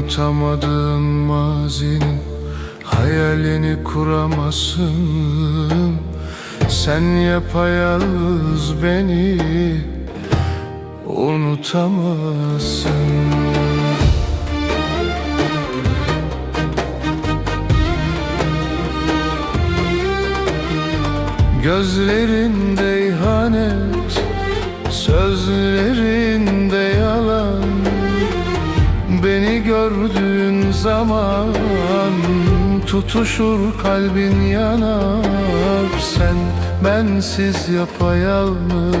Unutamadığın mazinin hayalini kuramazsın Sen yapayalnız beni unutamazsın. Gözlerinde ihanet Sözlerinde gördüğün zaman Tutuşur kalbin yanar. Sen bensiz yapayalnız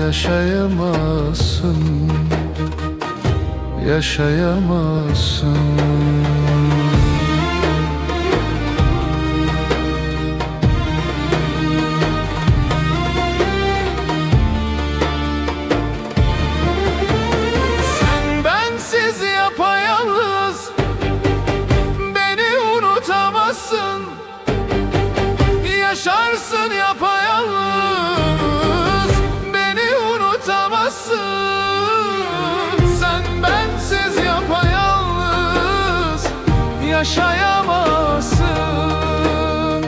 Yaşayamazsın Yaşayamazsın Yaşarsın yapayalnız. Beni unutamazsın. Sen bensiz yapayalnız. Yaşayamazsın.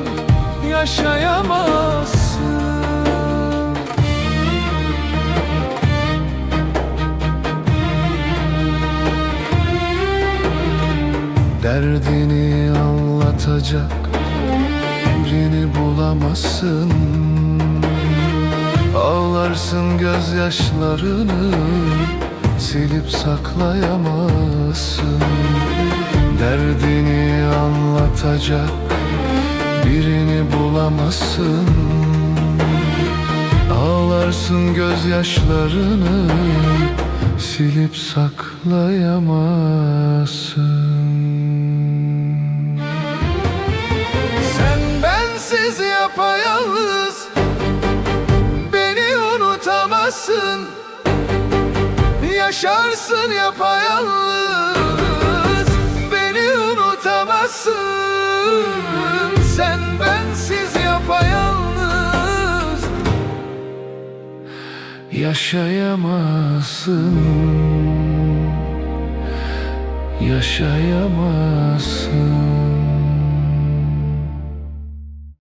Yaşayamazsın. Derdini anlatacak birini bulamazsın. Ağlarsın gözyaşlarını silip saklayamazsın. Derdini anlatacak birini bulamazsın. Ağlarsın gözyaşlarını silip saklayamazsın unutamazsın Yaşarsın yapayalnız. Beni unutamazsın. Sen bensiz yapayalnız. Yaşayamazsın. Yaşayamazsın